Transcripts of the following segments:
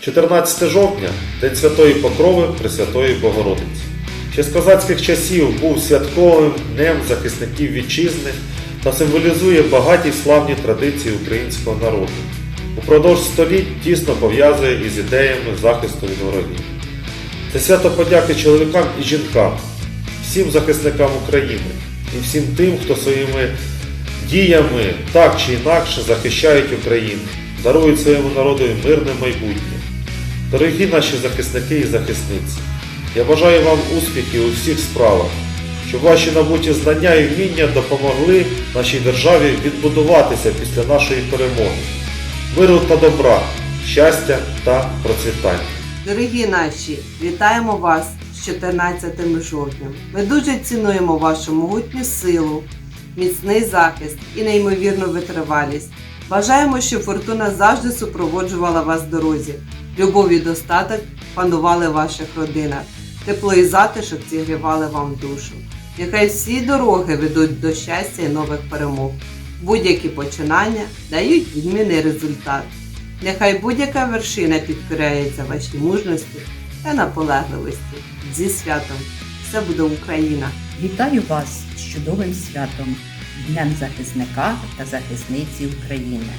14 жовтня День Святої Покрови Пресвятої Богородиці. Ще з козацьких часів був святковим днем захисників вітчизни та символізує багаті славні традиції українського народу. Упродовж століть тісно пов'язує із ідеями захисту від ворогів. Це свято подяки чоловікам і жінкам, всім захисникам України і всім тим, хто своїми діями так чи інакше захищають Україну, дарують своєму народу мирне майбутнє. Дорогі наші захисники і захисниці, я бажаю вам успіхів у всіх справах, щоб ваші набуті знання і вміння допомогли нашій державі відбудуватися після нашої перемоги, миру та добра, щастя та процвітання. Дорогі наші, вітаємо вас з 14 жовтням. Ми дуже цінуємо вашу могутню силу, міцний захист і неймовірну витривалість. Бажаємо, щоб фортуна завжди супроводжувала вас в дорозі. Любов і достаток панували в ваших родинах. Тепло і затишок зігрівали вам душу. Нехай всі дороги ведуть до щастя і нових перемог. Будь-які починання дають відмінний результат. Нехай будь-яка вершина підкоряється вашій мужності та наполегливості. Зі святом! Все буде Україна! Вітаю вас з чудовим святом, Днем захисника та захисниці України.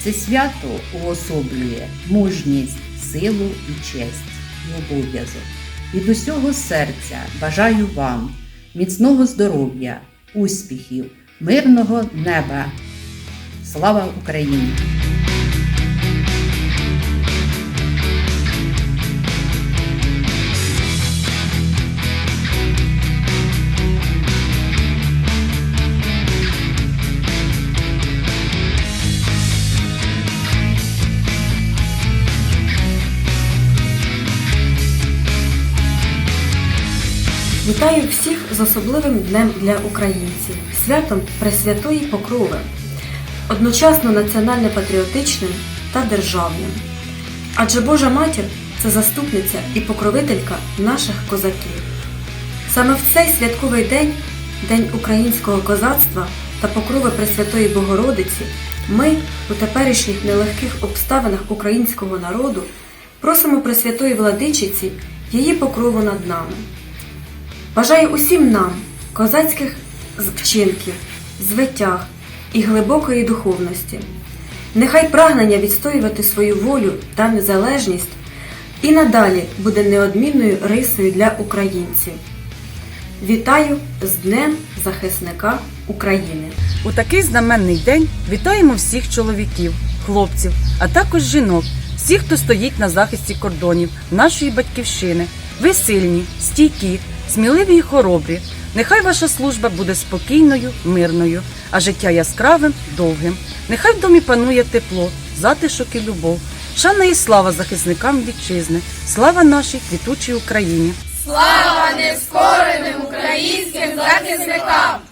Це свято уособлює мужність, силу і честь і обов'язок. Від усього серця бажаю вам міцного здоров'я, успіхів, мирного неба. Слава Україні! Вітаю всіх з особливим днем для українців, святом Пресвятої Покрови, одночасно національно-патріотичним та державним. Адже Божа Матір це заступниця і покровителька наших козаків. Саме в цей святковий день, День українського козацтва та покрови Пресвятої Богородиці, ми у теперішніх нелегких обставинах українського народу просимо Пресвятої Владичиці її покрову над нами. Бажаю усім нам козацьких вчинків, звитяг і глибокої духовності. Нехай прагнення відстоювати свою волю та незалежність і надалі буде неодмінною рисою для українців. Вітаю з Днем захисника України! У такий знаменний день вітаємо всіх чоловіків, хлопців, а також жінок, всіх, хто стоїть на захисті кордонів нашої батьківщини. Ви сильні, стійкі, сміливі і хоробрі. Нехай ваша служба буде спокійною, мирною, а життя яскравим, довгим. Нехай в домі панує тепло, затишок і любов. Шана і слава захисникам вітчизни, слава нашій квітучій Україні. Слава нескореним українським захисникам!